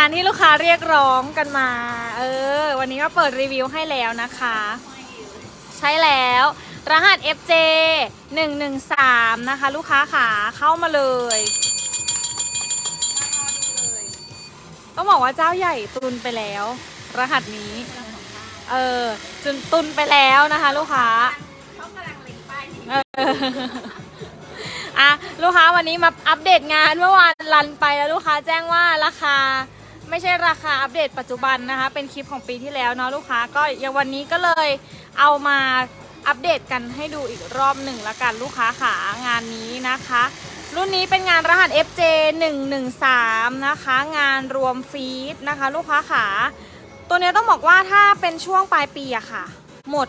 โอ้โหงานที่ลูกค้าเรียกร้องกันมา เออ วันนี้ก็เปิดรีวิวให้แล้วนะคะ ใช่แล้ว รหัส FJ 113 นะคะ ลูกค้าขาเข้ามาเลยต้องบอกว่าเจ้าใหญ่ตุนไปแล้ว รหัสนี้ เออจุนตุนไปแล้วนะคะ ลูกค้าเขากำลังเล็งป้ายนี้เอออะลูกค้าวันนี้มาอัปเดตงานเมื่อวานรันไปแล้วลูกค้าแจ้งว่าราคา ไม่ใช่ราคาอัปเดตปัจจุบันนะคะ เป็นคลิปของปีที่แล้วเนาะลูกค้าก็ยังวันนี้ก็เลยเอามาอัปเดตกันให้ดูอีกรอบหนึ่งละกันลูกค้าขางานนี้นะคะ รุ่นนี้เป็นงานรหัส FJ 113นะคะ งานรวมฟีดนะคะ ลูกค้าขา ตัวนี้ต้องบอกว่าถ้าเป็นช่วงปลายปีอะค่ะ หมด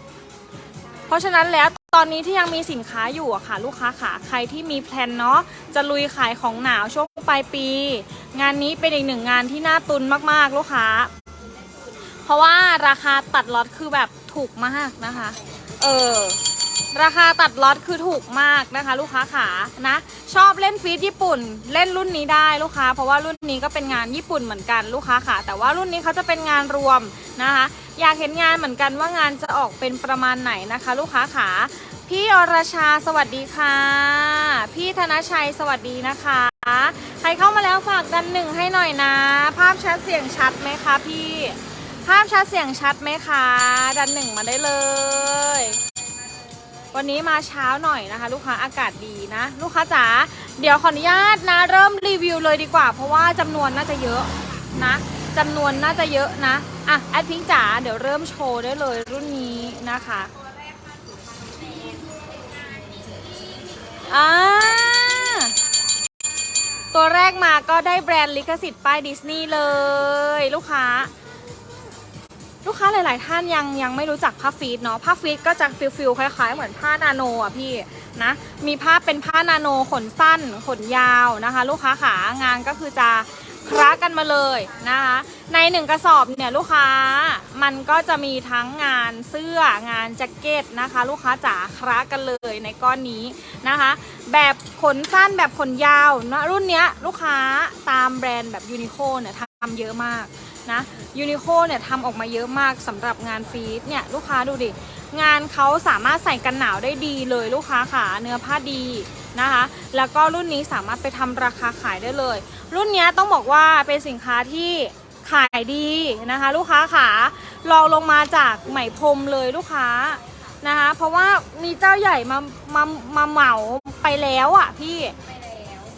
เพราะฉะนั้นแล้ว ตอนนี้ที่ยังมีสินค้าอยู่อะค่ะ ลูกค้าขาใครที่มีแพลนเนาะจะลุยขายของหนาวช่วงปลายปี งานนี้เป็นอีกหนึ่งงานที่น่าตุนมากๆลูกค้า เพราะว่าราคาตัดล็อตคือแบบถูกมากนะคะ เออราคาตัดล็อตคือถูกมากนะคะ ลูกค้าขานะ ชอบเล่นฟีดญี่ปุ่น เล่นรุ่นนี้ได้ลูกค้า เพราะว่ารุ่นนี้ก็เป็นงานญี่ปุ่นเหมือนกันลูกค้าขาแต่ว่ารุ่นนี้เขาจะเป็นงานรวมนะคะ อยากเห็นงานเหมือนกันว่างานจะออกเป็นประมาณไหนนะคะ ลูกค้าขาพี่อรชาสวัสดีค่ะ พี่ธนชัยสวัสดีนะคะ ใครเข้ามาแล้วฝากดันหนึ่งให้หน่อยนะ ภาพชัดเสียงชัดไหมคะพี่ ภาพชัดเสียงชัดไหมคะ ดันหนึ่งมาได้เลย วันนี้มาเช้าหน่อยนะคะ ลูกค้าอากาศดีนะ ลูกค้าจ๋าเดี๋ยวขออนุญาตนะ เริ่มรีวิวเลยดีกว่า เพราะว่าจำนวนน่าจะเยอะนะ จำนวนน่าจะเยอะนะ อะ แอดพิงจ๋าเดี๋ยวเริ่มโชว์ได้เลยรุ่นนี้นะคะอ่าตัวแรกมาก็ได้แบรนด์ลิขสิทธิ์ป้ายดิสนีย์เลย ลูกค้า ลูกค้าหลาย ๆ ท่านยังยังไม่รู้จักผ้าฟีดเนาะผ้าฟีดก็จะฟิลฟิลคล้าย ๆ เหมือนผ้านาโนอะพี่นะมีผ้าเป็นผ้านาโนขนสั้นขนยาวนะคะ ลูกค้าขางานก็คือจะ คล้ากันมาเลยนะคะในหนึ่งกระสอบเนี่ยลูกค้ามันก็จะมีทั้งงานเสื้องานแจ็คเก็ตนะคะ ลูกค้าจ๋าคล้ากันเลยในก้อนนี้นะคะ แบบขนสั้นแบบขนยาวนะรุ่นเนี้ยลูกค้าตามแบรนด์แบบยูนิโคเนี่ยทำเยอะมากนะยูนิโคเนี่ยทำออกมาเยอะมากสำหรับงานฟีดเนี่ยลูกค้าดูดิ งานเขาสามารถใส่กันหนาวได้ดีเลยลูกค้าขาเนื้อผ้าดีนะคะ แล้วก็รุ่นนี้สามารถไปทำราคาขายได้เลย รุ่นนี้ต้องบอกว่าเป็นสินค้าที่ขายดีนะคะ ลูกค้าขาลองลงมาจากไหมพรมเลยลูกค้านะคะ เพราะว่ามีเจ้าใหญ่มามามาเหมาไปแล้วอะพี่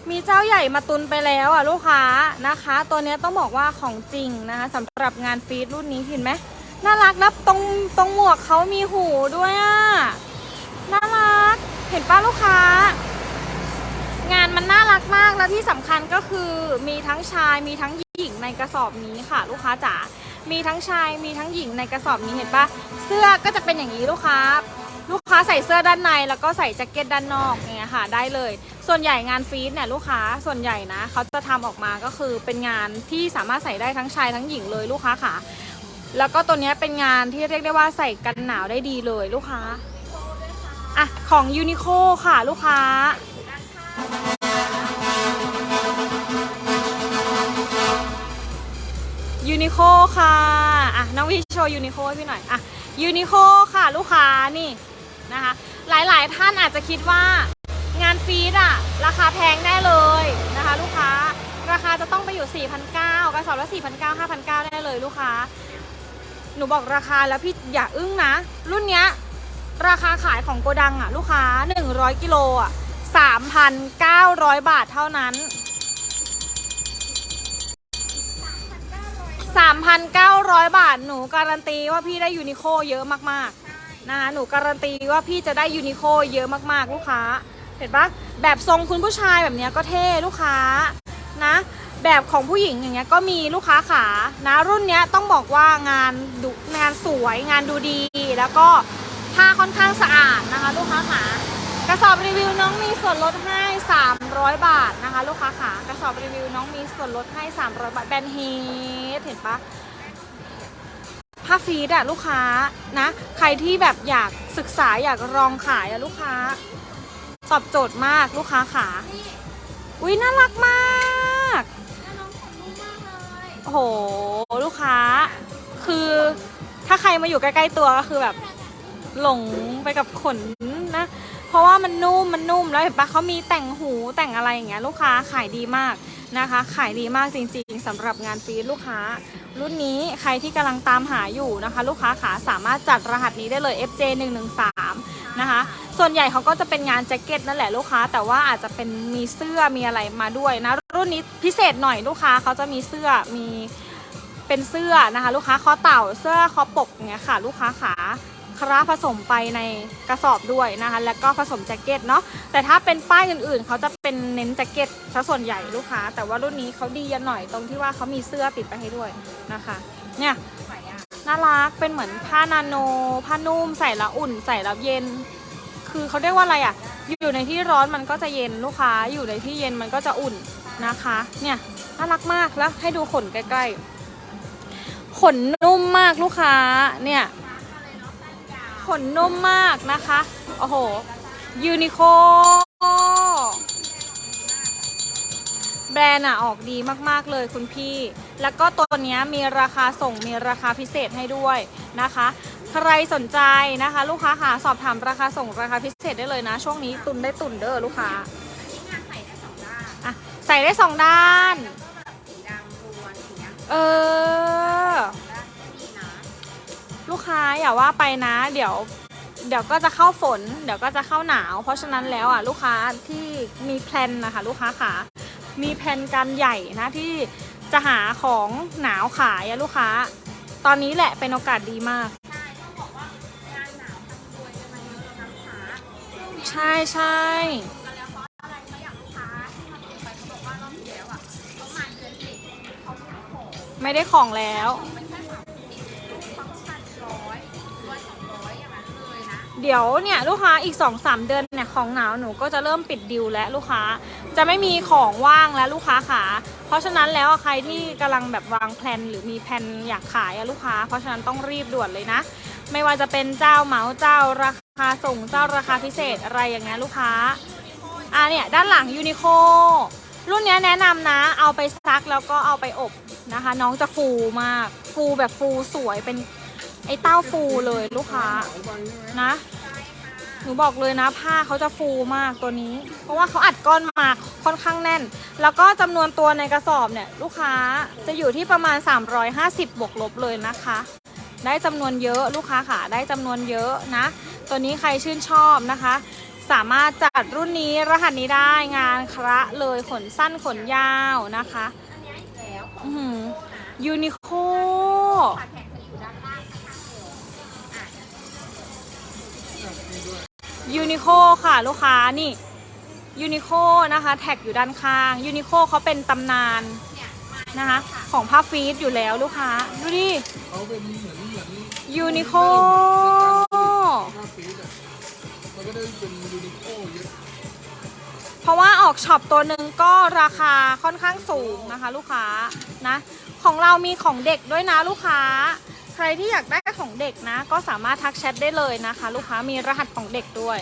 มีเจ้าใหญ่มาตุนไปแล้วอะลูกค้านะคะ ตัวนี้ต้องบอกว่าของจริงนะคะสำหรับงานฟีดรุ่นนี้เห็นไหมน่ารักนะตรงตรงหมวกเขามีหูด้วยอะน่ารักเห็นป้าลูกค้า งานมันน่ารักมากแล้วที่สำคัญก็คือมีทั้งชายมีทั้งหญิงในกระสอบนี้ค่ะ ลูกค้าจ๋า มีทั้งชายมีทั้งหญิงในกระสอบนี้เห็นปะเสื้อก็จะเป็นอย่างนี้ลูกค้า ลูกค้าใส่เสื้อด้านในแล้วก็ใส่แจ็คเก็ตด้านนอกอย่างเงี้ยค่ะได้เลย ส่วนใหญ่งานฟีดเนี่ยลูกค้าส่วนใหญ่นะเขาจะทำออกมาก็คือเป็นงานที่สามารถใส่ได้ทั้งชายทั้งหญิงเลยลูกค้าค่ะ แล้วก็ตัวเนี้ยเป็นงานที่เรียกได้ว่าใส่กันหนาวได้ดีเลยลูกค้าอะของยูนิโคค่ะลูกค้า ยูนิโคค่ะอะน้องวิโชว์ยูนิโคให้พี่หน่อยอะยูนิโคค่ะลูกค้านี่นะคะ หลายๆท่านอาจจะคิดว่างานฟีดอะราคาแพงแน่เลยนะคะ ลูกค้าราคาจะต้องไปอยู่ 4,900กระสอบละ4,900 5,900ได้เลยลูกค้า หนูบอกราคาแล้วพี่อย่าอึ้งนะ รุ่นเนี้ยราคาขายของโกดังอะลูกค้า 100กิโลอะ 3,900 บาทเท่านั้น 3,900 บาทหนูการันตีว่าพี่ได้ยูนิโคเยอะมากๆนะคะหนูการันตีว่าพี่จะได้ยูนิโคเยอะมากๆ ลูกค้า เห็นปะแบบทรงคุณผู้ชายแบบเนี้ยก็เท่ลูกค้านะแบบของผู้หญิงอย่างเงี้ยก็มีลูกค้าขานะรุ่นเนี้ยต้องบอกว่างานดูงานสวยงานดูดี แล้วก็ผ้าค่อนข้างสะอาดนะคะ ลูกค้าขา ระสอบรีวิวน้องมีส่วนลดให้ 300 บาทนะคะ ลูกค้าขากระสอบรีวิวน้องมีส่วนลดให้ 300 บาทแบนด์เฮดเห็นปะผ้าฟีดอะลูกค้านะ ใครที่แบบอยากศึกษาอยากลองขายอะลูกค้า ตอบโจทย์มากลูกค้าขาอุ้ยน่ารักมากน่าโหลูกค้า คือถ้าใครมาอยู่ใกล้ๆตัวก็คือแบบหลงไปกับขนนะ เพราะว่ามันนุ่มมันนุ่มแล้วเห็นปะเขามีแต่งหูแต่งอะไรอย่างเงี้ยลูกค้าขายดีมากนะคะ ขายดีมากจริงๆสำหรับงานฟรีลูกค้า รุ่นนี้ใครที่กำลังตามหาอยู่นะคะ ลูกค้าขาสามารถจัดรหัสนี้ได้เลย FJ 1 1 3นะคะ ส่วนใหญ่เขาก็จะเป็นงานแจ็คเก็ตนั่นแหละลูกค้า แต่ว่าอาจจะเป็นมีเสื้อมีอะไรมาด้วยนะ รุ่นนี้พิเศษหน่อยลูกค้าเขาจะมีเสื้อมีเป็นเสื้อนะคะ ลูกค้าคอเต่าเสื้อคอปกอย่างเงี้ยค่ะ ลูกค้าขา ราผสมไปในกระสอบด้วยนะคะ แล้วก็ผสมแจ็คเก็ตเนาะแต่ถ้าเป็นป้ายอื่นๆ เขาจะเป็นเน้นแจ็คเก็ตซะส่วนใหญ่ลูกค้า แต่ว่ารุ่นนี้เขาดีหน่อยตรงที่ว่าเขามีเสื้อติดไปให้ด้วยนะคะ เนี่ยน่ารักเป็นเหมือนผ้านาโน ผ้านุ่มใส่แล้วอุ่น ใส่แล้วเย็น คือเขาเรียกว่าอะไรอะ อยู่ในที่ร้อนมันก็จะเย็นลูกค้า อยู่ในที่เย็นมันก็จะอุ่นนะคะ เนี่ยน่ารักมากแล้วให้ดูขนใกล้ๆขนนุ่มมากลูกค้าเนี่ย ขนนุ่มมากนะคะ โอ้โห ยูนิโคแบรนด์อะออกดีมากๆเลยคุณพี่ แล้วก็ตัวนี้มีราคาส่งมีราคาพิเศษให้ด้วยนะคะ ใครสนใจนะคะ ลูกค้าค่ะสอบถามราคาส่งราคาพิเศษได้เลยนะ ช่วงนี้ตุนได้ตุนเด้อลูกค้าอันนี้งานใส่ได้สองด้านอะใส่ได้สองด้านก็แบบสีดำล้วนอย่างเงี้ยเออ ลูกค้าอย่าว่าไปนะ เดี๋ยวเดี๋ยวก็จะเข้าฝน เดี๋ยวก็จะเข้าหนาว เพราะฉะนั้นแล้วอะลูกค้าที่มีแพลนนะคะลูกค้าขามีแพลนการใหญ่นะที่จะหาของหนาวขายอะลูกค้า ตอนนี้แหละเป็นโอกาสดีมาก ใช่ต้องบอกว่างานหนาวทำรวยกันมาเยอะแล้วนะคะช่วงเนี้ยใช่ใช่กันแล้วเพราะอะไรเพราะอย่างลูกค้าที่มาดูไปเขาบอกว่ารอบที่แล้วอะเขามาเดือนสิบเขาไม่ได้ของไม่ได้ของแล้ว เดี๋ยวเนี่ยลูกค้าอีก2อสเดือนเนี่ยของหนาวหนูก็จะเริ่มปิดดิวแล้วลูกค้าจะไม่มีของว่างแล้วลูกค้าขา เพราะฉะนั้นแล้วใครที่กำลังแบบวางแผนหรือมีแผนอยากขายลูกค้า เพราะฉะนั้นต้องรีบด่วนเลยนะ ไม่ว่าจะเป็นเจ้าเหมาเจ้าราคาส่งเจ้าราคาพิเศษอะไรอย่างเงี้ยลูกค้าอ่าเนี่ยด้านหลังยูนิโครุ่นเนี้ยแนะนำนะ เอาไปซักแล้วก็เอาไปอบนะคะ น้องจะฟูมาก ฟูแบบฟูสวยเป็น ไอ้เต้าฟูเลยลูกค้านะหนูบอกเลยนะผ้าเขาจะฟูมากตัวนี้ เพราะว่าเขาอัดก้อนมาค่อนข้างแน่น แล้วก็จำนวนตัวในกระสอบเนี่ย ลูกค้าจะอยู่ที่ประมาณ 350 บวกลบเลยนะคะ ได้จำนวนเยอะลูกค้าค่ะได้จำนวนเยอะนะ ตัวนี้ใครชื่นชอบนะคะ สามารถจัดรุ่นนี้รหัสนี้ได้งานคระเลยขนสั้นขนยาวนะคะอันเนี้ยอีกแล้วของอือหือโนะยูนิโค ยูนิโคค่ะลูกค้านี่ยูนิโคนะคะ แท็กอยู่ด้านข้างยูนิโคเขาเป็นตำนานนะคะ ของผ้าฟีดอยู่แล้วลูกค้า ดูดิเขาเป็นเหมือนเหมือนยูนิโคหน้าฟีดอะมันก็ได้เป็นยูนิโคเยอะเพราะว่าออกช็อปตัวหนึ่งก็ราคาค่อนข้างสูงนะคะ ลูกค้านะ ของเรามีของเด็กด้วยนะลูกค้า ใครที่อยากได้ของเด็กนะ ก็สามารถทักแชทได้เลยนะคะ ลูกค้ามีรหัสของเด็กด้วย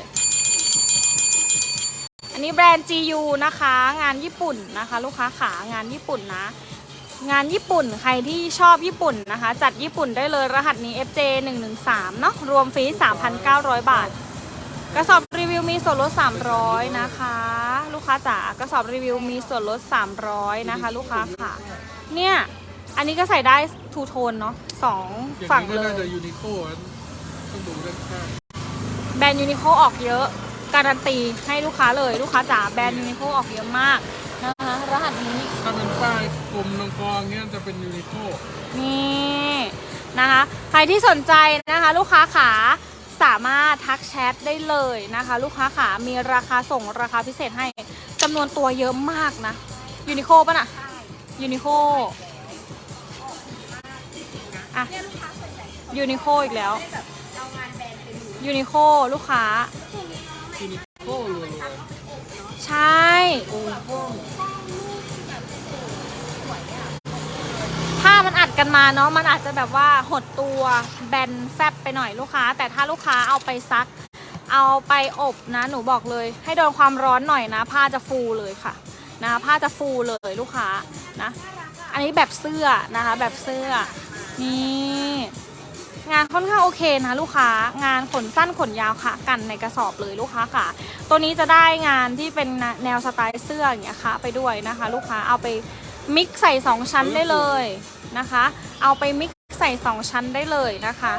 อันนี้แบรนด์ GU นะคะ งานญี่ปุ่นนะคะ ลูกค้าขางานญี่ปุ่นนะ งานญี่ปุ่นใครที่ชอบญี่ปุ่นนะคะ จัดญี่ปุ่นได้เลยรหัสนี้ FJ 1 1 3เนาะรวมฟรี3,900 บาท กระสอบรีวิวมีส่วนลด 300 นะคะ ลูกค้าจ๋ากระสอบรีวิวมีส่วนลด 300 นะคะ ลูกค้าค่ะ เนี่ย อันนี้ก็ใส่ได้ทูโทนเนาะสองอย่างฝั่งนี้เลก็น่ายจะยูนิโคนะต้องดูด้านข้างแบรนด์ยูนิโคออกเยอะการันตีให้ลูกค้าเลยลูกค้าจ๋าแบรนด์ยูนิโคออกเยอะมากนะคะรหัสนี้ถ้าเป็นป้ายกลมนองกองเงี้ยจะเป็นยูนิโคนี่นะคะใครที่สนใจนะคะ ลูกค้าขาสามารถทักแชทได้เลยนะคะ ลูกค้าขามีราคาส่งราคาพิเศษให้จำนวนตัวเยอะมากนะยูนิโคป่ะน่ะใช่ยูนิโค อะเนี่ยลูกค้าส่วนใหญ่เขายูนิโคอีกแล้ว ไม่ได้แบบเอางานแบรนด์ไปดูยูนิโคลูกค้า ยูนิโคเลยใช่ โอ้โหผ้ามันอัดกันมาเนาะมันอาจจะแบบว่าหดตัวแบนแฟบไปหน่อยลูกค้า แต่ถ้าลูกค้าเอาไปซัก เอาไปอบนะ หนูบอกเลย ให้โดนความร้อนหน่อยนะ ผ้าจะฟูเลยค่ะ นะผ้าจะฟูเลยลูกค้านะน่ารักอะอันนี้แบบเสื้อนะคะ แบบเสื้อ นี่ งานค่อนข้างโอเคนะลูกค้างานขนสั้นขนยาวค่ะ กันในกระสอบเลยลูกค้าค่ะ ตัวนี้จะได้งานที่เป็นแนวสไตล์เสื้ออย่างเงี้ยค่ะไปด้วยนะคะ ลูกค้าเอาไปมิกซ์ใส่สองชั้นได้เลยนะคะ เอาไปมิกซ์ใส่สองชั้นได้เลยนะคะ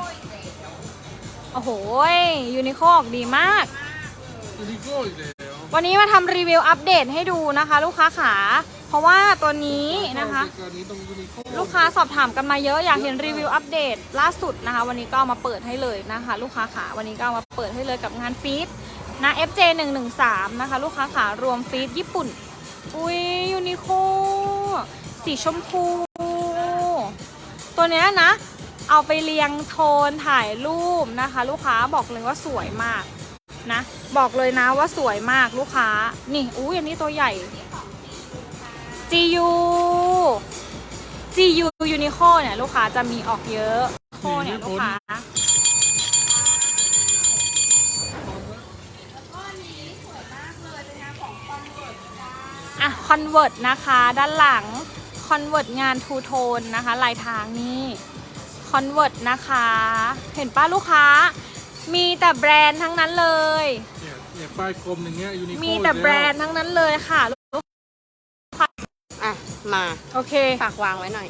โอ้โหยูนิโคออกดีมากยูนิโก้อีกแล้ววันนี้มาทำรีวิวอัปเดตให้ดูนะคะ ลูกค้าขา เพราะว่าตัวนี้นะคะ ลูกค้าสอบถามกันมาเยอะอยากเห็นรีวิวอัปเดตล่าสุดนะคะ วันนี้ก็เอามาเปิดให้เลยนะคะ ลูกค้าขาวันนี้ก็เอามาเปิดให้เลยกับงานฟีดนะ FJ 1 1 3นะคะ ลูกค้าขารวมฟีดญี่ปุ่น อุ้ยยูนิโคสีชมพู ตัวเนี้ยนะ เอาไปเรียงโทนถ่ายรูปนะคะ ลูกค้าบอกเลยว่าสวยมากนะ บอกเลยนะว่าสวยมากลูกค้า นี่อุ้ยอันนี้ตัวใหญ่ GU GU Uniqlo เนี่ยลูกค้าจะมีออกเยอะโคเนี่ยลูกค้าแล้วก็อันนี้สวยมากเลยเป็นงานของคอนเวิร์ตจ้าอะ Convert นะคะ ด้านหลัง Convert งานทูโทนนะคะ ลายทางนี่ Convert นะคะ เห็นป้าลูกค้า มีแต่แบรนด์ทั้งนั้นเลย เนี่ยเนี่ยป้ายกลมอย่างเงี้ยยูนิโก้มีแต่แบรนด์ทั้งนั้นเลยค่ะอะ มาโอเค ฝากวางไว้หน่อย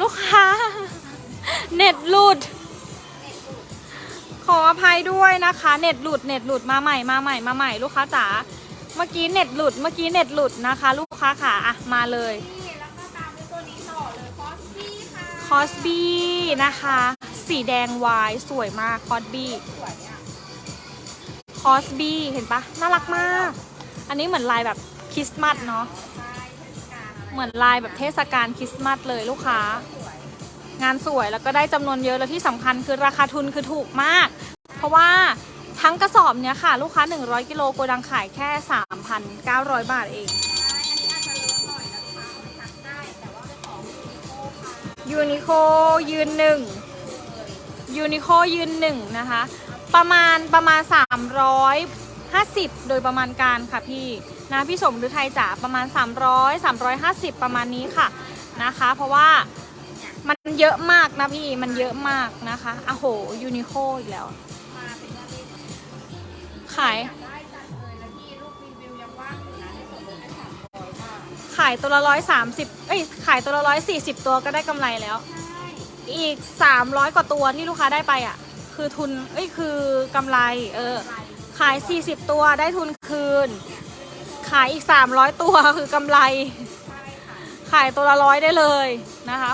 ลูกค้า เน็ตหลุด ขออภัยด้วยนะคะ เน็ตหลุด เน็ตหลุดมาใหม่มาใหม่มาใหม่ลูกค้าจ๋า เมื่อกี้เน็ตหลุด เมื่อกี้เน็ตหลุดนะคะ ลูกค้าค่ะอะมาเลย นี่แล้วก็ตามด้วยตัวนี้ต่อเลยคอสบี้ค่ะคอสบี้นะคะ สีแดงวายสวยมากคอสบี้สวยอะคอสบี้เห็นปะน่ารักมาก อันนี้เหมือนลายแบบคริสต์มาสเนาะ ใช่ เหมือนลายแบบเทศกาลคริสต์มาสเลยลูกค้า งานสวยแล้วก็ได้จำนวนเยอะแล้วที่สำคัญคือราคาทุนคือถูกมาก เพราะว่าทั้งกระสอบเนี้ยค่ะ ลูกค้า 100 กิโลโกดังขายแค่ 3,900 บาทเองใช่อันนี้อาจจะเลอยนะคะเอาไปซักได้แต่ว่าเองยูนิคค่ะยูนิโคยืนหนึ่งยูนิโคยืนหนึ่งนะคะ ประมาณประมาณ 350 โดยประมาณการค่ะพี่ นะพี่สมฤทัยจ๋าประมาณ 300 350 ประมาณนี้ค่ะนะคะ เพราะว่ามันเยอะมากนะพี่มันเยอะมากนะคะอะโหยูนิโคอีกแล้วขายอยากได้จังเลยแล้วพี่รูปรีวิวยังว่ายขายตัวละร้อยสามสิบเอ้ยขายตัวละร้อยสี่สิบตัวก็ได้กำไรแล้ว อีกสามร้อยกว่าตัวที่ลูกค้าได้ไปอะ คือทุนเอ้ยคือกำไร เออลายขาย40ตัวได้ทุนคืน ขายอีก 300 ตัวคือกำไรใช่ค่ะขายตัวละร้อยได้เลยนะคะ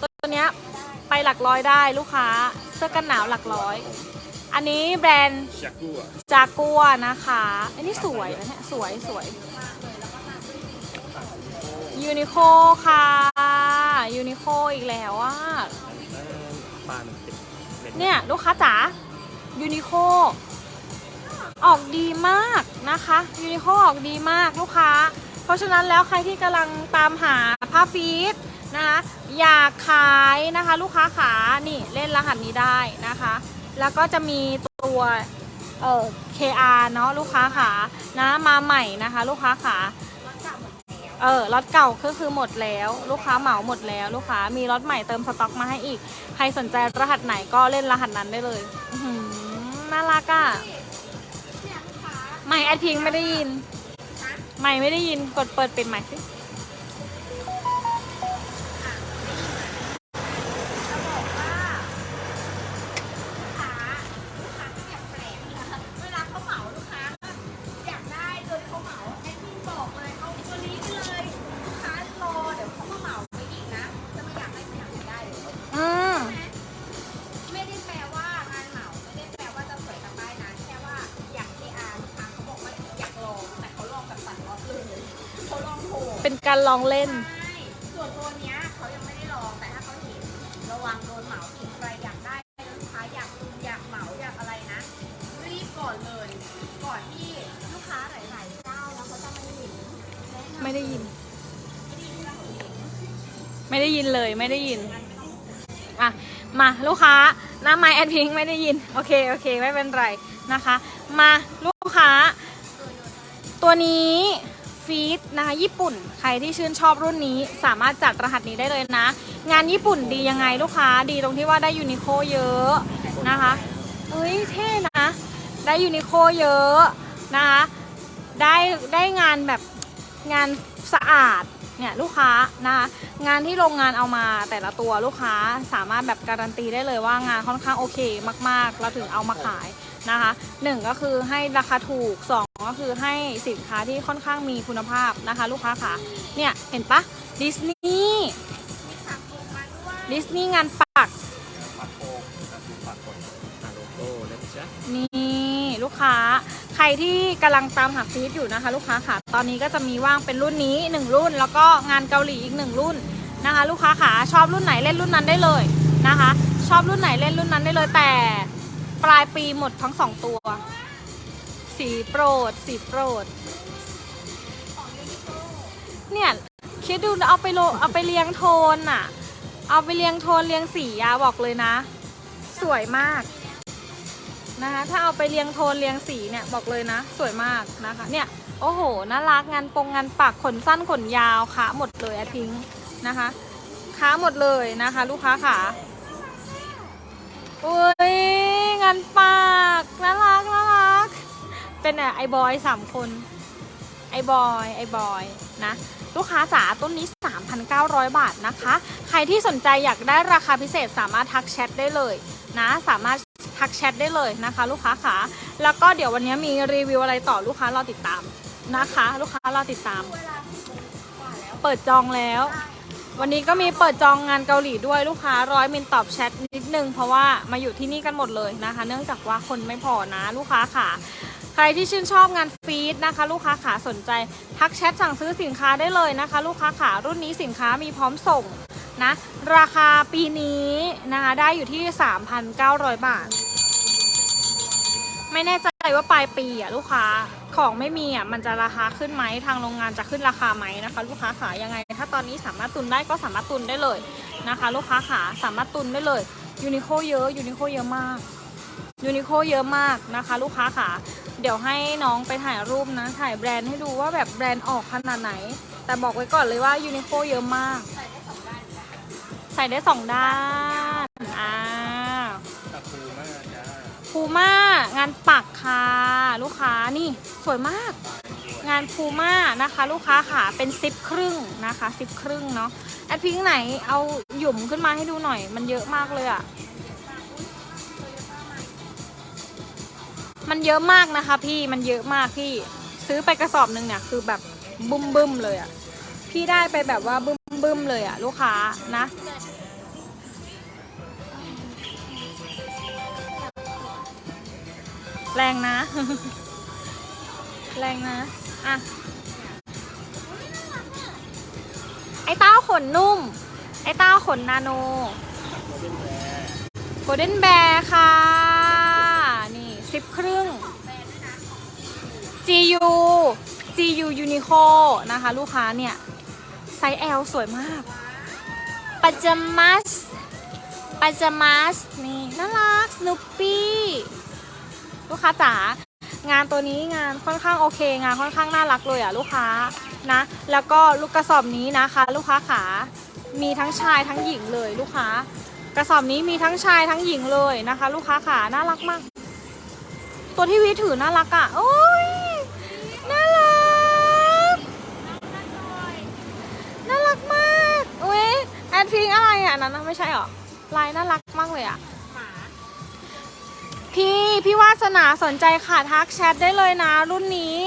ตัวเนี้ยไปหลักร้อยได้ลูกค้าเสื้อกันหนาวหลักร้อย อันนี้แบรนด์ชักกู้อะจากัวนะคะ อันนี้สวยนะเนี่ยสวยสวยยูนิโคค่ะยูนิโคอีกแล้วอะปลาหนึ่งติดเนี่ย ลูกค้าจ๋ายูนิโค ออกดีมากนะคะยูนิโคออกดีมากลูกค้า เพราะฉะนั้นแล้วใครที่กำลังตามหาผ้าฟีดนะคะอยากขายนะคะ ลูกค้าขานี่เล่นรหัสนี้ได้นะคะ แล้วก็จะมีตัวเอ่อ KR เนาะลูกค้าขานะมาใหม่นะคะ ลูกค้าขาเออล็อตเก่าก็คือหมดแล้ว ลูกค้าเหมาหมดแล้ว ลูกค้ามีล็อตใหม่เติมสต็อกมาให้อีก ใครสนใจรหัสไหนก็เล่นรหัสนั้นได้เลยน่ารักอะ่ะ ไม่แอดพิงไม่ได้ยิน ไม่ไม่ได้ยิน กดเปิดเป็นใหม่สิ องเล่นใช่ส่วนตัวเนี้ยเขายังไม่ได้ลองแต่ถ้าเขาเห็นระวังโดนเหมาอีกใครอยากได้ลูกค้าอยากดูอยากเหมาอยากอะไรนะ รีบก่อนเลย ก่อนที่ลูกค้าหลายๆเจ้าแล้วเขาจะไม่เห็นแนะนำไม่ได้ยินไม่ได้ยินเราเห็นไม่ได้ยินเลยไม่ได้ยินอะมาลูกค้าหน้าไม้แอดพิงไม่ได้ยิน โอเคโอเคไม่เป็นไรนะคะ มาลูกค้า ตัวนี้ ฟีดนะคะญี่ปุ่น ใครที่ชื่นชอบรุ่นนี้สามารถจัดรหัสนี้ได้เลยนะ งานญี่ปุ่นดียังไงลูกค้า ดีตรงที่ว่าได้ยูนิโคเยอะนะคะเอ้ยเท่นะ ได้ยูนิโคเยอะนะคะได้ได้งานแบบงานสะอาดเนี่ยลูกค้านะคะงานที่โรงงานเอามาแต่ละตัวลูกค้าสามารถแบบการันตีได้เลยว่างานค่อนข้างโอเคมากๆ เราถึงเอามาขาย นะคะหนึ่งก็คือให้ราคาถูกสองก็คือให้สินค้าที่ค่อนข้างมีคุณภาพนะคะ ลูกค้าค่ะเนี่ยเห็นปะดิสนีย์มีผักปลูกมาด้วยดิสนีย์งานปักปัดโปงแต่ดูปัดกดหาโลโก้นะจ๊ะนี่ลูกค้าใครที่กำลังตามหาฟีดอยู่นะคะ ลูกค้าค่ะ ตอนนี้ก็จะมีว่างเป็นรุ่นนี้ 1 รุ่น แล้วก็งานเกาหลีอีก 1 รุ่นนะคะ ลูกค้าค่ะชอบรุ่นไหนเล่นรุ่นนั้นได้เลยนะคะ ชอบรุ่นไหนเล่นรุ่นนั้นได้เลยแต่ ปลายปีหมดทั้ง2ตัว สีโปรด สีโปรด เนี่ย คิดดูเอาไปโลเอาไปเรียงโทนอะเอาไปเรียงโทนเรียงสีอะบอกเลยนะ สวยมากนะคะถ้าเอาไปเรียงโทนเรียงสีเนี่ยบอกเลยนะ สวยมากนะคะเนี่ยโอ้โหน่ารักงานปงงานปักขนสั้นขนยาวขาหมดเลยอะพิงนะคะขาหมดเลยนะคะ ลูกค้าขา อุ้ยงานปักน่ารักน่ารัก เป็นอะไอบอยสามคน ไอบอยไอบอยนะ ลูกค้าจ๋าต้นนี้ 3,900 บาทนะคะ ใครที่สนใจอยากได้ราคาพิเศษสามารถทักแชทได้เลยนะ สามารถทักแชทได้เลยนะคะ ลูกค้าขาแล้วก็เดี๋ยววันนี้มีรีวิวอะไรต่อลูกค้ารอติดตามนะคะ ลูกค้ารอติดตาม เปิดจองแล้ว วันนี้ก็มีเปิดจองงานเกาหลีด้วยลูกค้าร้อยมินตอบแชทนิดนึง เพราะว่ามาอยู่ที่นี่กันหมดเลยนะคะ เนื่องจากว่าคนไม่พอนะลูกค้าขาใครที่ชื่นชอบงานฟีดนะคะ ลูกค้าขาสนใจ ทักแชทสั่งซื้อสินค้าได้เลยนะคะ ลูกค้าขารุ่นนี้สินค้ามีพร้อมส่งนะ ราคาปีนี้นะคะได้อยู่ที่ 3,900 บาท ไม่แน่ใจ ว่าปลายปีอะลูกค้าของไม่มีอะมันจะราคาขึ้นไหมทางโรงงานจะขึ้นราคาไหมนะคะ ลูกค้าขายังไง ถ้าตอนนี้สามารถตุนได้ก็สามารถตุนได้เลยนะคะ ลูกค้าขาสามารถตุนได้เลยยูนิโคเยอะยูนิโคเยอะมากยูนิโคเยอะมากนะคะ ลูกค้าขาเดี๋ยวให้น้องไปถ่ายรูปนะ ถ่ายแบรนด์ให้ดูว่าแบบแบรนด์ออกขนาดไหน แต่บอกไว้ก่อนเลยว่ายูนิโคเยอะมาก ใส่ได้สองด้าน พูม่างานปักค่ะ ลูกค้านี่สวยมาก งานพูม่านะคะ ลูกค้าค่ะเป็นซิปครึ่งนะคะซิปครึ่งเนาะแอดพิงไหนเอาหยุ่มขึ้นมาให้ดูหน่อย มันเยอะมากเลยอะ่ะมันเยอะมากนะคะพี่มันเยอะมากพี่ซื้อไปกระสอบหนึ่งเนี่ยคือแบบบึ้มบึ้มๆเลยอะ่ะพี่ได้ไปแบบว่าบึ้มบึ้มๆเลยอะ่ะ ลูกค้านะ แรงนะ แรงนะ อะ ไอ้เต้าขนนุ่ม ไอ้เต้าขนนาโนโกลเด้นแบร์ค่ะ นี่สิบครึ่ง GU GU Uniqlo นะคะ ลูกค้าเนี่ย ไซส์ L สวยมากปัจจมัสปัจจมัสนี่น่ารักสนุปปี้ ลูกค้าจ๋างานตัวนี้งานค่อนข้างโอเค งานค่อนข้างน่ารักเลยอะลูกค้านะ แล้วก็ลูกกระสอบนี้นะคะ ลูกค้าขา มีทั้งชายทั้งหญิงเลยลูกค้า กระสอบนี้มีทั้งชายทั้งหญิงเลยนะคะ ลูกค้าขาน่ารักมาก ตัวที่วีถือน่ารักอะโอ้ยน่ารักน่ารักมากอุ้ยแอนฟิงอะไรอะนั้นนะไม่ใช่หรอลายน่ารักมากเลยอะ พี่พี่วาสนาสนใจค่ะทักแชทได้เลยนะ รุ่นนี้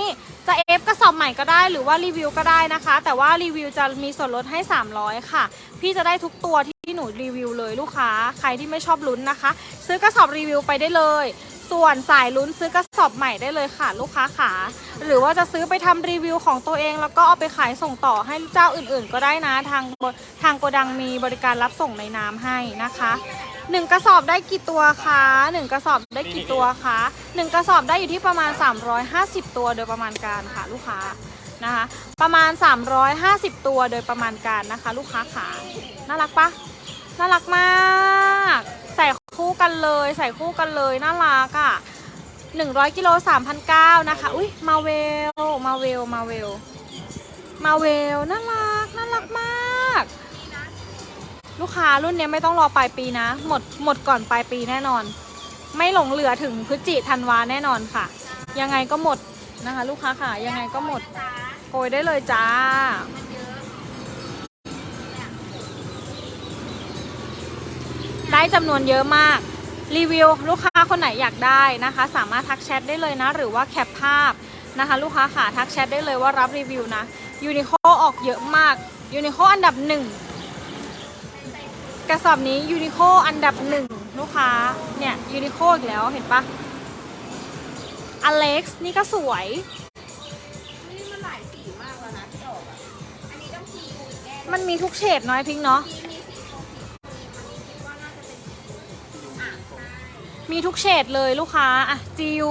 จะเอฟกระสอบใหม่ก็ได้หรือว่ารีวิวก็ได้นะคะ แต่ว่ารีวิวจะมีส่วนลดให้ 300 ค่ะ พี่จะได้ทุกตัวที่หนูรีวิวเลยลูกค้า ใครที่ไม่ชอบลุ้นนะคะ ซื้อกระสอบรีวิวไปได้เลย ส่วนสายลุ้นซื้อกระสอบใหม่ได้เลยค่ะลูกค้าขาหรือว่าจะซื้อไปทำรีวิวของตัวเอง แล้วก็เอาไปขายส่งต่อให้เจ้าอื่นๆ ก็ได้นะทางทางโกดังมีบริการรับส่งในน้ำให้นะคะ หนึ่งกระสอบได้กี่ตัวคะหนึ่งกระสอบได้กี่ตัวคะหนึ่งกระสอบได้อยู่ที่ประมาณ 350 ตัวโดยประมาณการค่ะลูกค้านะคะ ประมาณ 350 ตัวโดยประมาณการนะคะ ลูกค้าขาน่ารักปะน่ารักมาก ใส่คู่กันเลย ใส่คู่กันเลยน่ารักอะ100กิโล3,900นะคะ อุ้ยมาเวลมาเวลมาเวลมาเวลน่ารักน่ารักมาก ลูกค้ารุ่นนี้ไม่ต้องรอปลายปีนะ หมดหมดก่อนปลายปีแน่นอน ไม่หลงเหลือถึงพฤศจิธันวาแน่นอนค่ะ ยังไงก็หมดนะคะ ลูกค้าค่ะ ยังไงก็หมดโกยได้เลยจ้าได้จำนวนเยอะมาก รีวิวลูกค้าคนไหนอยากได้นะคะ สามารถทักแชทได้เลยนะ หรือว่าแคปภาพนะคะ ลูกค้าค่ะทักแชทได้เลยว่ารับรีวิวนะยูนิโคออกเยอะมากยูนิโคอันดับหนึ่ง กระสอบนี้ยูนิโคอันดับหนึ่งลูกค้า เนี่ยยูนิโคอีกแล้วเห็นปะอเล็กซ์นี่ก็สวย นี่มันหลายสีมากแล้วนะที่ออกอะ อันนี้ต้องสีอูแน่เลยมันมีทุกเฉดน้อยพิงค์เนาะ มีมีสีทองสีครีมอันนี้คิดว่าน่าจะเป็นสีอะใช่มีทุกเฉดเลยลูกค้าอะจิว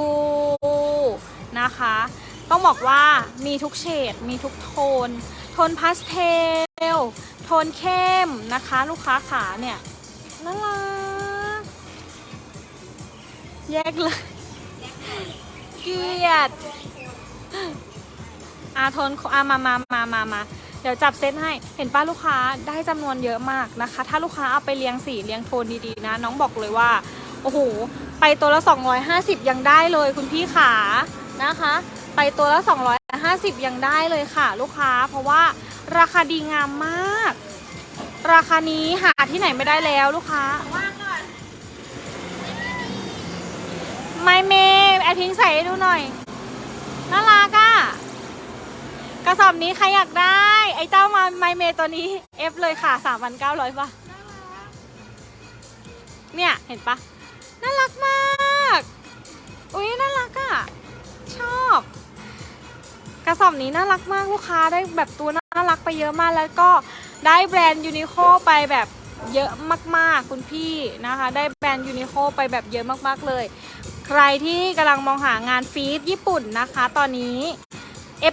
นะคะ ต้องบอกว่ามีทุกเฉด มีทุกโทน โทนพาสเทล โทนเข้มนะคะ ลูกค้าขาเนี่ยน่ารักแยกเลย เกลียดอาโทนอามามามามามาเดี๋ยวจับเซตให้ เห็นป้าลูกค้าได้จำนวนเยอะมากนะคะ ถ้าลูกค้าเอาไปเลี้ยงสีเลี้ยงโทนดีๆนะ น้องบอกเลยว่า โอ้โห ไปตัวละ 250 ยังได้เลยคุณพี่ขานะคะ ไปตัวละ 250 ยังได้เลยค่ะลูกค้า เพราะว่าราคาดีงามมาก ราคานี้หาที่ไหนไม่ได้แล้วลูกค้าว่างก่อนไมเมย์แอดพิงใส่ให้ดูหน่อยน่ารักอะกระสอบนี้ใครอยากได้ ไอ้เจ้ามาไมเมย์ตัวนี้เอฟเลยค่ะ 3,900ป่ะเนี่ย เห็นปะน่ารักมาก อุ้ยน่ารักอะชอบ กระสอบนี้น่ารักมากลูกค้าได้แบบตัวน่ารักไปเยอะมากแล้วก็ได้แบรนด์ยูนิโคไปแบบเยอะมากๆคุณพี่นะคะ ได้แบรนด์ยูนิโคไปแบบเยอะมากๆเลย ใครที่กำลังมองหางานฟีดญี่ปุ่นนะคะ ตอนนี้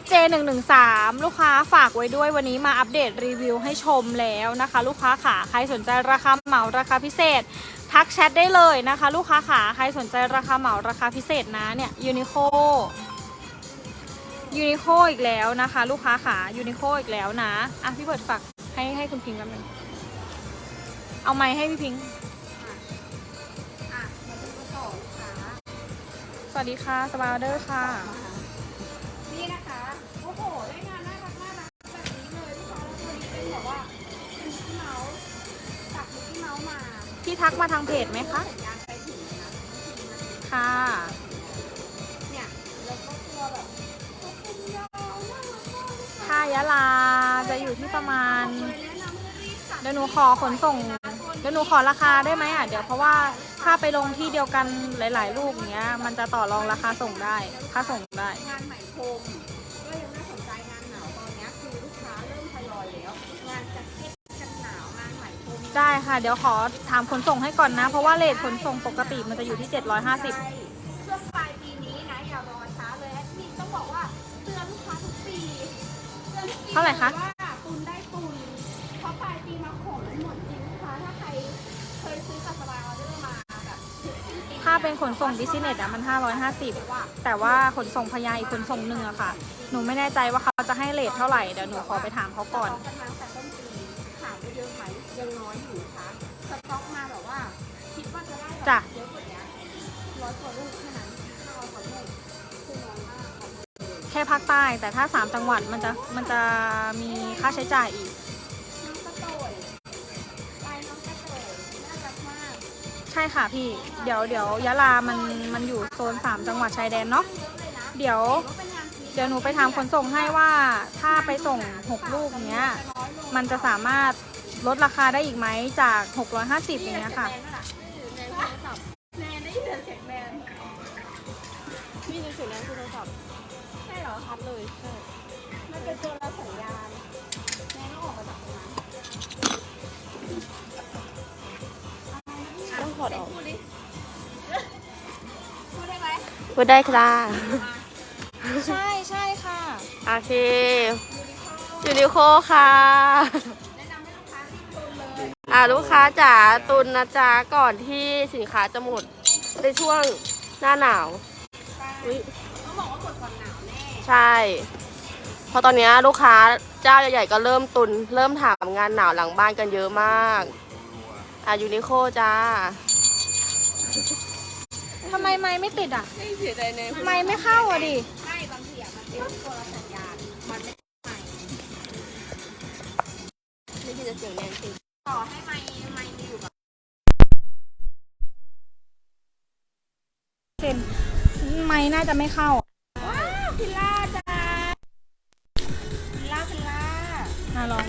FJ 1 1 3ลูกค้าฝากไว้ด้วยวันนี้มาอัปเดตรีวิวให้ชมแล้วนะคะ ลูกค้าขาใครสนใจราคาเหมาราคาพิเศษ ทักแชทได้เลยนะคะ ลูกค้าขาใครสนใจราคาเหมาราคาพิเศษนะเนี่ยยูนิโค ยูนิโคอีกแล้วนะคะ ลูกค้าขายูนิโคอีกแล้วนะอะพี่เบิร์ดฝากให้ให้คุณพิงค์กันหนึ่งเอาไม้ให้พี่พิงค์อะมาดูกันต่อลูกค้าสวัสดีค่ะสบายเดอร์ค่ะ นี่นะคะ โอ้โห ได้งานน่ารักน่ารักแบบนี้เลยลูกค้าแล้วตัวนี้เป็นแบบว่าเป็นมิกกี้เมาส์จากมิกกี้เมาส์มาพี่ทักมาทางเพจไหมคะสัญญาณไปถึงนะค่ะ เนี่ยแล้วก็ตัวแบบ ยะลาจะอยู่ที่ประมาณเดี๋ยวหนูขอขนส่งเดี๋ยวหนูขอราคาได้ไหมอะเดี๋ยวเพราะว่าถ้าไปลงที่เดียวกันหลาย ๆ ลูกอย่างเงี้ย มันจะต่อรองราคาส่งได้ค่าส่งได้งานไหมพรมก็ยังน่าสนใจงานหนาวตอนนี้คือลูกค้าเริ่มทยอยแล้วงานจ็คเก็ตกันหนาวงานไหมพรมได้ค่ะ เดี๋ยวขอถามขนส่งให้ก่อนนะ เพราะว่าเลทขนส่งปกติมันจะอยู่ที่ 750 เตือนทุกปีเท่าไหร่คะ ว่าตุนได้ตุนเพราะปลายปีมาของมันหมดจริงลูกค้าถ้าใครเคยซื้อกับสบายออเดอร์มาแบบถึงสิ้นปีถ้าเป็นขนส่งบิสเนสอะมัน 550 แต่ว่าขนส่งพยาอีกขนส่งหนึ่งอะค่ะ หนูไม่แน่ใจว่าเขาจะให้เลทเท่าไหร่ เดี๋ยวหนูขอไปถามเขาก่อน สต็อกกันมาตั้งแต่ต้นปีถามว่าเยอะไหมยังน้อยอยู่นะคะสต็อกมาแบบว่า คิดว่าจะได้แบบจ้ะ เยอะกว่านี้ร้อยกว่าลูก แค่ภาคใต้ แต่ถ้า 3 จังหวัดมันจะมันจะมีค่าใช้จ่ายอีก น้องกระโตยลายน้องกระโตยน่ารักมากใช่ค่ะพี่ เดี๋ยวเดี๋ยวยะลามันมันอยู่โซน 3 จังหวัดชายแดนเนาะ เยอะเลยนะเดี๋ยว ถือว่าเป็นงานฟรีเดี๋ยวหนูไปถามขนส่งให้ว่าถ้าไปส่ง 6 ลูกอย่างเงี้ยจะน้อยลงมันจะสามารถลดราคาได้อีกไหมจาก 650อย่างเงี้ยค่ะแนนนั่นแหละแนนได้ยินเสียงแนนมีในสุดแล้วคือโทรศัพท์ใช่เหรอชัดเลย ใช่ มันเป็นตัวเราสัญญาณแนนต้องออกมาจากตรงนั้นต้องถอดออก พูดดิพูดได้ไหมพูดได้ค่ะใช่ใช่ค่ะ โอเคยูนิโคค่ะแนะนำให้ลูกค้ารีบตุนเลยอ่าลูกค้าจ๋าตุนนะจ๊ะก่อนที่สินค้าจะหมดในช่วงหน้าหนาว อุ๊ย ใช่ตเพราะตอนเนี้ยลูกค้าเจ้าใหญ่ๆก็เริ่มตุน เริ่มถามงานหนาวหลังบ้านกันเยอะมากอะยูนิโคจ้าทำไมไม้ไม่ติดอะ ไม่เสียใจในไม้ไม่เข้าอะดิ ไม่บางทีอะมันเป็นตัวละสัญญาณ มันไม่ใหม่ไม่ใช่จะเสียงแรงจริงต่อให้ไม่ไม่มีอยู่แบบเซนไม้น่าจะไม่เข้าว้าว พิลล่าจ้าพิลล่าพิลล่าอะลอง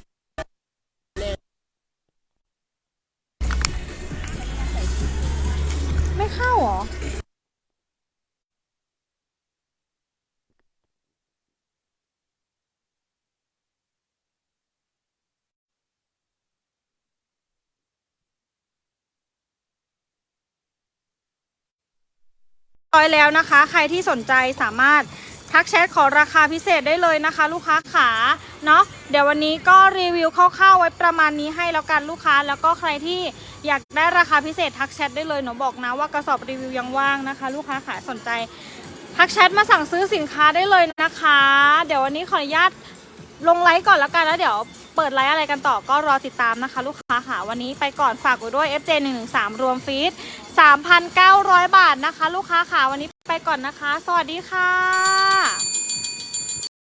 ไม่เข้าเหรอ ร้อยแล้วนะคะ ใครที่สนใจสามารถ ทักแชทขอราคาพิเศษได้เลยนะคะ ลูกค้าขาเนาะเดี๋ยววันนี้ก็รีวิวคร่าวๆไว้ประมาณนี้ให้แล้วกันลูกค้า แล้วก็ใครที่อยากได้ราคาพิเศษทักแชทได้เลยหนูบอกนะว่ากระสอบรีวิวยังว่างนะคะ ลูกค้าขาสนใจ ทักแชทมาสั่งซื้อสินค้าได้เลยนะคะ เดี๋ยววันนี้ขออนุญาตลงไลฟ์ก่อนแล้วกันแล้วเดี๋ยว เปิดไลฟ์อะไรกันต่อก็รอติดตามนะคะ ลูกค้าค่ะวันนี้ไปก่อนฝากไว้ด้วย FJ 1 1 3รวมฟีด3,900 บาทนะคะ ลูกค้าค่ะวันนี้ไปก่อนนะคะ สวัสดีค่ะ